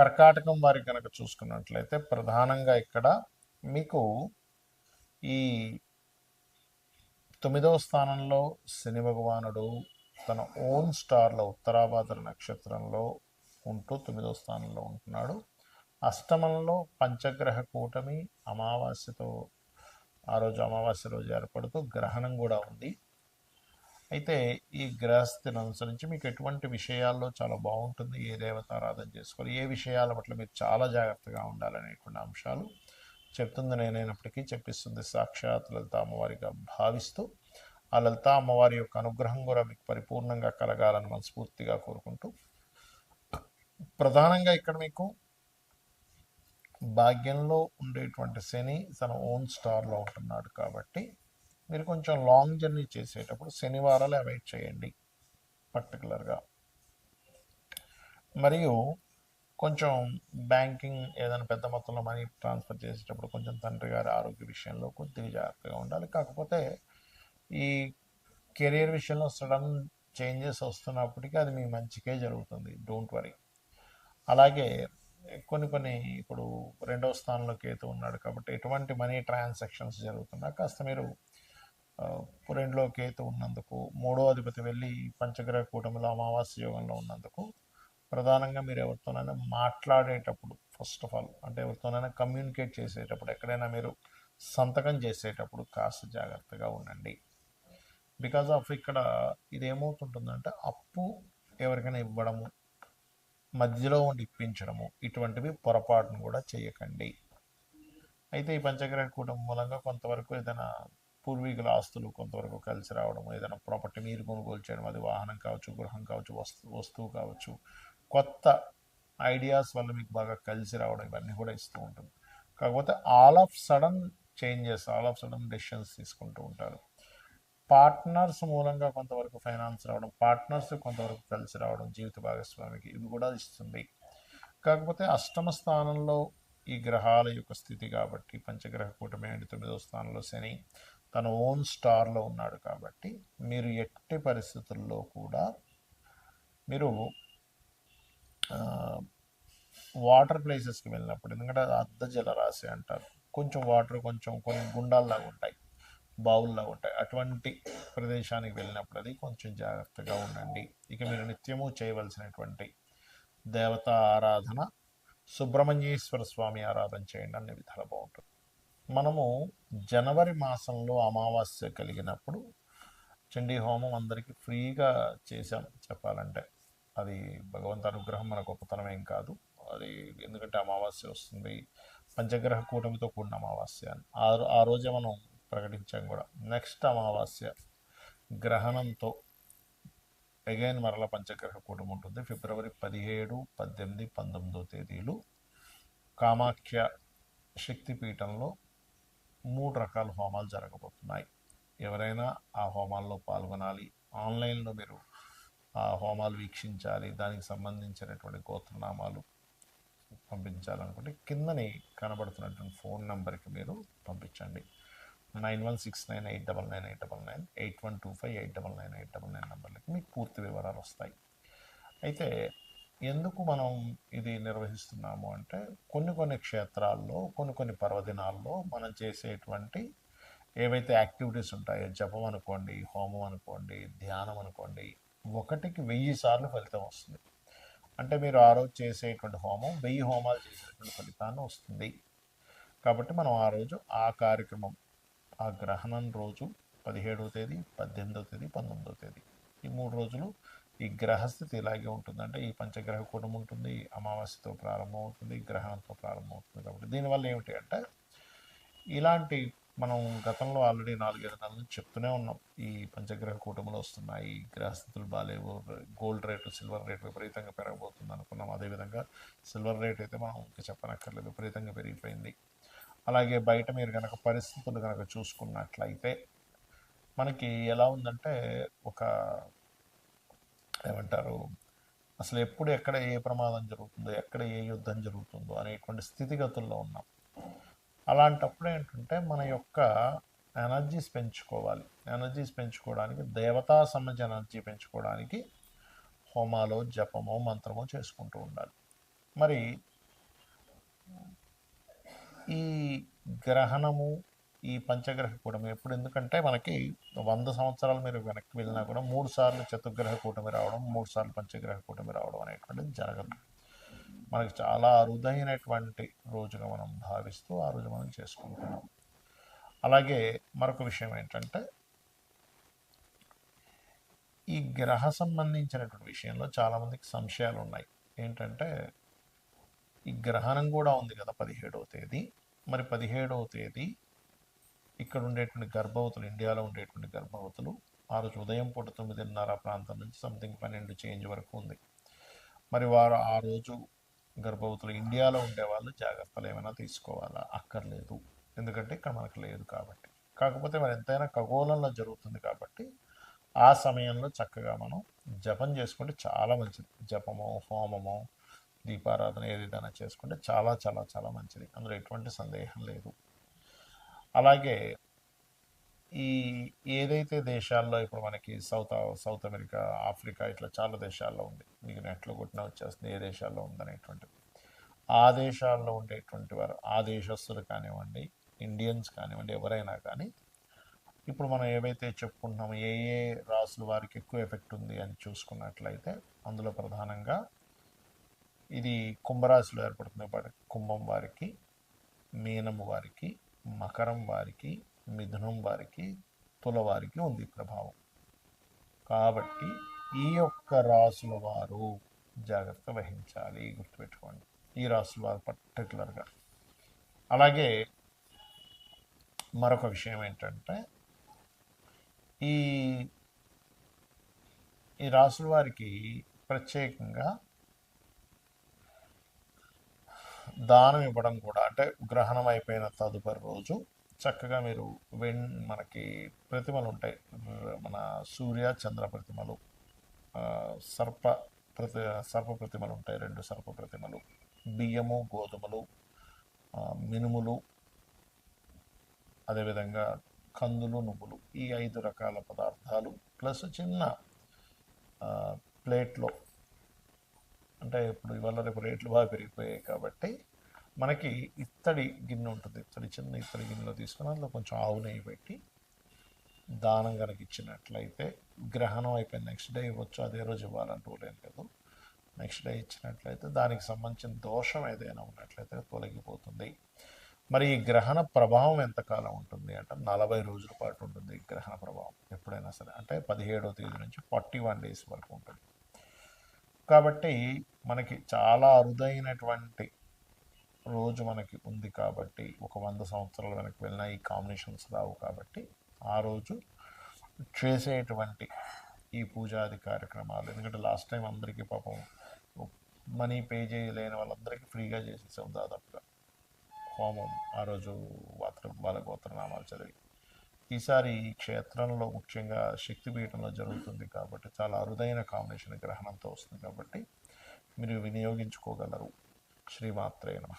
కర్కాటకం వారి కనుక చూసుకున్నట్లయితే ప్రధానంగా ఇక్కడ మీకు ఈ తొమ్మిదవ స్థానంలో శని భగవానుడు తన ఓన్ స్టార్లో ఉత్తరాభాద్ర నక్షత్రంలో ఉంటూ తొమ్మిదవ స్థానంలో ఉంటున్నాడు. అష్టమంలో పంచగ్రహ కూటమి అమావాస్యతో ఆ రోజు అమావాస్య రోజు ఏర్పడుతూ గ్రహణం కూడా ఉంది. అయితే ఈ గ్రహస్థితిని అనుసరించి మీకు ఎటువంటి విషయాల్లో చాలా బాగుంటుంది? ఏ దేవత ఆరాధన చేసుకోవాలి? ఏ విషయాల పట్ల మీరు చాలా జాగ్రత్తగా ఉండాలనేటువంటి అంశాలు చెప్తుంది నేనైనప్పటికీ చెప్పిస్తుంది. సాక్షాత్ లలిత అమ్మవారిగా భావిస్తూ ఆ లలిత అమ్మవారి యొక్క అనుగ్రహం కూడా మీకు పరిపూర్ణంగా కలగాలని మనస్ఫూర్తిగా కోరుకుంటూ ప్రధానంగా ఇక్కడ మీకు భాగ్యంలో ఉండేటువంటి శని తన ఓన్ స్టార్లో ఉంటున్నాడు కాబట్టి మీరు కొంచెం లాంగ్ జర్నీ చేసేటప్పుడు శనివారాలు అవాయిడ్ చేయండి పర్టికులర్గా మరియు కొంచెం బ్యాంకింగ్ ఏదైనా పెద్ద మొత్తంలో మనీ ట్రాన్స్ఫర్ చేసేటప్పుడు కొంచెం తండ్రి గారి ఆరోగ్య విషయంలో కొద్దిగా జాగ్రత్తగా ఉండాలి. కాకపోతే ఈ కెరియర్ విషయంలో సడన్ చేంజెస్ వస్తున్నప్పటికీ అది మీ మంచికే జరుగుతుంది. డోంట్ వరీ అలాగే కొన్ని కొన్ని ఇప్పుడు రెండవ స్థానంలో కేతు ఉన్నాడు కాబట్టి ఎటువంటి మనీ ట్రాన్సాక్షన్స్ జరుగుతున్నా కాస్త మీరు పురెండ్లో కేతు ఉన్నందుకు మూడో అధిపతి వెళ్ళి పంచగ్రహ కూటమిలో అమావాస్య యోగంలో ఉన్నందుకు ప్రధానంగా మీరు ఎవరితోనైనా మాట్లాడేటప్పుడు ఫస్ట్ ఆఫ్ ఆల్ అంటే ఎవరితోనైనా కమ్యూనికేట్ చేసేటప్పుడు ఎక్కడైనా మీరు సంతకం చేసేటప్పుడు కాస్త జాగ్రత్తగా ఉండండి. బికాజ్ ఆఫ్ ఇక్కడ ఇది ఏమవుతుంటుందంటే అప్పు ఎవరికైనా ఇవ్వడము మధ్యలో ఉండి ఇప్పించడము ఇటువంటివి పొరపాటును కూడా చేయకండి. అయితే ఈ పంచగ్రహ కూటమి మూలంగా కొంతవరకు ఏదైనా పూర్వీకుల ఆస్తులు కొంతవరకు కలిసి రావడం ఏదైనా ప్రాపర్టీ మీరు కొనుగోలు చేయడం అది వాహనం కావచ్చు గృహం కావచ్చు వస్తు వస్తువు కావచ్చు కొత్త ఐడియాస్ వల్ల మీకు బాగా కలిసి రావడం ఇవన్నీ కూడా ఇస్తూ ఉంటుంది. కాకపోతే all of sudden changes all of sudden decisions తీసుకుంటూ ఉంటారు. పార్ట్నర్స్ మూలంగా కొంతవరకు ఫైనాన్స్ రావడం పార్ట్నర్స్ కొంతవరకు కలిసి రావడం జీవిత భాగస్వామికి ఇవి కూడా ఇస్తుంది. కాకపోతే అష్టమ స్థానంలో ఈ గ్రహాల యొక్క స్థితి కాబట్టి పంచగ్రహ కూటమి అండ్ తొమ్మిదవ స్థానంలో శని తన ఓన్ స్టార్లో ఉన్నాడు కాబట్టి మీరు ఎట్టి పరిస్థితుల్లో కూడా మీరు వాటర్ ప్లేసెస్కి వెళ్ళినప్పుడు ఎందుకంటే అర్ధ జలరాశి అంటారు. కొంచెం వాటర్ కొంచెం కొన్ని గుండాల్లాగా ఉంటాయి బావుల్లాగా ఉంటాయి. అటువంటి ప్రదేశానికి వెళ్ళినప్పుడు అది కొంచెం జాగ్రత్తగా ఉండండి. ఇక మీరు నిత్యము చేయవలసినటువంటి దేవతా ఆరాధన సుబ్రహ్మణ్యేశ్వర స్వామి ఆరాధన చేయండి. అన్ని విధాలు బాగుంటుంది. మనము జనవరి మాసంలో అమావాస్య కలిగినప్పుడు చండీ హోమం అందరికీ ఫ్రీగా చేశాం చెప్పాలంటే. అది భగవంతు అనుగ్రహం మన గొప్పతనం ఏం కాదు. అది ఎందుకంటే అమావాస్య వస్తుంది. పంచగ్రహ కూటమితో కూడిన అమావాస్య అని. ఆ ఆ రోజే మనం ప్రకటించాం కూడా. నెక్స్ట్ అమావాస్య గ్రహణంతో అగైన్ మరల పంచగ్రహ కూటమి ఉంటుంది. ఫిబ్రవరి పదిహేడు పద్దెనిమిది పంతొమ్మిదో తేదీలు కామాఖ్య శక్తిపీఠంలో మూడు రకాల హోమాలు జరగబోతున్నాయి. ఎవరైనా ఆ హోమాల్లో పాల్గొనాలి. ఆన్లైన్లో మీరు ఆ హోమాలు వీక్షించాలి. దానికి సంబంధించినటువంటి గోత్రనామాలు పంపించాలనుకుంటే కిందని కనబడుతున్నటువంటి ఫోన్ నెంబర్కి మీరు పంపించండి. Nine one six nine eight double nine eight double nine eight one two five eight double nine eight double nine నెంబర్లకి మీకు పూర్తి వివరాలు వస్తాయి. అయితే ఎందుకు మనం ఇది నిర్వహిస్తున్నాము అంటే కొన్ని కొన్ని క్షేత్రాల్లో కొన్ని కొన్ని పర్వదినాల్లో మనం చేసేటువంటి ఏవైతే యాక్టివిటీస్ ఉంటాయో జపం అనుకోండి హోమం అనుకోండి ధ్యానం అనుకోండి ఒకటికి వెయ్యి సార్లు ఫలితం వస్తుంది. అంటే మీరు ఆ రోజు చేసేటువంటి హోమం వెయ్యి హోమాలు చేసేటువంటి ఫలితాన్ని వస్తుంది. కాబట్టి మనం ఆ రోజు ఆ కార్యక్రమం ఆ గ్రహణం రోజు పదిహేడవ తేదీ పద్దెనిమిదవ తేదీ పంతొమ్మిదవ తేదీ ఈ మూడు రోజులు ఈ గ్రహస్థితి ఇలాగే ఉంటుంది. అంటే ఈ పంచగ్రహ కూటం ఉంటుంది అమావాస్యతో ప్రారంభం అవుతుంది గ్రహణంతో ప్రారంభం అవుతుంది కాబట్టి దీనివల్ల ఏమిటి అంటే ఇలాంటి మనం గతంలో ఆల్రెడీ నాలుగైదు నెలల నుంచి చెప్తూనే ఉన్నాం. ఈ పంచగ్రహ కూటములు వస్తున్నాయి గ్రహస్థితులు బాగాలేవు గోల్డ్ రేటు సిల్వర్ రేటు విపరీతంగా పెరగబోతుంది అనుకున్నాం. అదేవిధంగా సిల్వర్ రేట్ అయితే మనం ఇంకా చెప్పనక్కర్లేదు విపరీతంగా పెరిగిపోయింది. అలాగే బయట మీరు కనుక పరిస్థితులు కనుక చూసుకున్నట్లయితే మనకి ఎలా ఉందంటే ఒక ఏమంటారు? అసలు ఎప్పుడు ఎక్కడ ఏ ప్రమాదం జరుగుతుందో ఎక్కడ ఏ యుద్ధం జరుగుతుందో అనేటువంటి స్థితిగతుల్లో ఉన్నాం. అలాంటప్పుడు ఏంటంటే మన యొక్క ఎనర్జీస్ పెంచుకోవాలి. ఎనర్జీస్ పెంచుకోవడానికి దేవతా సమజ ఎనర్జీ పెంచుకోవడానికి హోమాలో జపమో మంత్రమో చేసుకుంటూ ఉండాలి. మరి ఈ గ్రహణము ఈ పంచగ్రహ కూటమి ఎప్పుడు? ఎందుకంటే మనకి వంద సంవత్సరాలు మీరు వెనక్కి వెళ్ళినా కూడా మూడు సార్లు చతుర్గ్రహ కూటమి రావడం మూడు సార్లు పంచగ్రహ కూటమి రావడం అనేటువంటిది జరగదు. మనకి చాలా అరుదైనటువంటి రోజుగా మనం భావిస్తూ ఆ రోజు మనం చేసుకుంటున్నాం. అలాగే మరొక విషయం ఏంటంటే ఈ గ్రహ సంబంధించినటువంటి విషయంలో చాలామందికి సంశయాలు ఉన్నాయి. ఏంటంటే ఈ గ్రహణం కూడా ఉంది కదా పదిహేడవ తేదీ. మరి పదిహేడవ తేదీ ఇక్కడ ఉండేటువంటి గర్భవతులు ఇండియాలో ఉండేటువంటి గర్భవతులు ఆ రోజు ఉదయం పూట తొమ్మిదిన్నర ప్రాంతం నుంచి సంథింగ్ పన్నెండు చేంజ్ వరకు ఉంది. మరి వారు ఆ రోజు గర్భవతులు ఇండియాలో ఉండే వాళ్ళు జాగ్రత్తలు ఏమైనా తీసుకోవాలా? అక్కర్లేదు. ఎందుకంటే ఇక్కడ మనకు లేదు కాబట్టి. కాకపోతే మరి ఎంతైనా ఖగోళంలో జరుగుతుంది కాబట్టి ఆ సమయంలో చక్కగా మనం జపం చేసుకుంటే చాలా మంచిది. జపమో హోమమో దీపారాధన ఏదైనా చేసుకుంటే చాలా చాలా చాలా మంచిది. అందులో ఎటువంటి సందేహం లేదు. అలాగే ఈ ఏదైతే దేశాల్లో ఇప్పుడు మనకి సౌత్ సౌత్ అమెరికా ఆఫ్రికా ఇట్లా చాలా దేశాల్లో ఉంది. మీకు నెట్లో కొట్టిన వచ్చేస్తుంది ఏ దేశాల్లో ఉందనేటువంటిది. ఆ దేశాల్లో ఉండేటువంటి వారు ఆ దేశస్తులు కానివ్వండి ఇండియన్స్ కానివ్వండి ఎవరైనా కానీ ఇప్పుడు మనం ఏవైతే చెప్పుకుంటున్నామో ఏ ఏ రాసులు వారికి ఎక్కువ ఎఫెక్ట్ ఉంది అని చూసుకున్నట్లయితే అందులో ప్రధానంగా ఇది కుంభరాశిలో ఏర్పడుతుంది. కుంభం వారికి మీనము వారికి మకరం వారికి మిథునం వారికి తులవారికి ఉంది ప్రభావం. కాబట్టి ఈ యొక్క రాసుల వారు జాగ్రత్త వహించాలి గుర్తుపెట్టుకోండి. ఈ రాసుల వారు పర్టికులర్గా. అలాగే మరొక విషయం ఏంటంటే ఈ ఈ రాసుల వారికి ప్రత్యేకంగా దానం ఇవ్వడం కూడా అంటే గ్రహణం అయిపోయిన తదుపరి రోజు చక్కగా మీరు వెన్ మనకి ప్రతిమలు ఉంటాయి. మన సూర్య చంద్ర ప్రతిమలు సర్ప ప్రతి సర్ప ప్రతిమలు ఉంటాయి రెండు సర్ప ప్రతిమలు. బియ్యము గోధుమలు మినుములు అదేవిధంగా కందులు నువ్వులు ఈ ఐదు రకాల పదార్థాలు ప్లస్ చిన్న ప్లేట్లో అంటే ఇప్పుడు ఇవాళ రేపు రేట్లు బాగా పెరిగిపోయాయి కాబట్టి మనకి ఇత్తడి గిన్నె ఉంటుంది. ఇత్తడి చిన్న ఇత్తడి గిన్నెలో తీసుకుని అందులో కొంచెం ఆవు నెయ్యి పెట్టి దానం కనుక ఇచ్చినట్లయితే గ్రహణం అయిపోయింది. నెక్స్ట్ డే ఇవ్వచ్చు అదే రోజు ఇవ్వాలంటూ లేదు లేదు. నెక్స్ట్ డే ఇచ్చినట్లయితే దానికి సంబంధించిన దోషం ఏదైనా ఉన్నట్లయితే తొలగిపోతుంది. మరి ఈ గ్రహణ ప్రభావం ఎంతకాలం ఉంటుంది అంటే? నలభై రోజుల పాటు ఉంటుంది ఈ గ్రహణ ప్రభావం ఎప్పుడైనా సరే. అంటే పదిహేడో తేదీ నుంచి ఫార్టీ వన్ డేస్ వరకు ఉంటుంది. కాబట్టి మనకి చాలా అరుదైనటువంటి రోజు మనకి ఉంది కాబట్టి ఒక వంద సంవత్సరాల వెనక్కి వెళ్ళినా ఈ కాంబినేషన్స్ రావు కాబట్టి ఆ రోజు చేసేటువంటి ఈ పూజాది కార్యక్రమాలు. ఎందుకంటే లాస్ట్ టైం అందరికీ పాపం మనీ పే చేయలేని వాళ్ళందరికీ ఫ్రీగా చేసేసాం దాదాపుగా. హోమం ఆ రోజు వాత్ర వాళ్ళ గోత్రనామాలు చదివి ఈసారి ఈ క్షేత్రంలో ముఖ్యంగా శక్తిపీఠంలో జరుగుతుంది కాబట్టి చాలా అరుదైన కాంబినేషన్ గ్రహణంతో వస్తుంది కాబట్టి మీరు వినియోగించుకోగలరు శ్రీమాత్రే నమ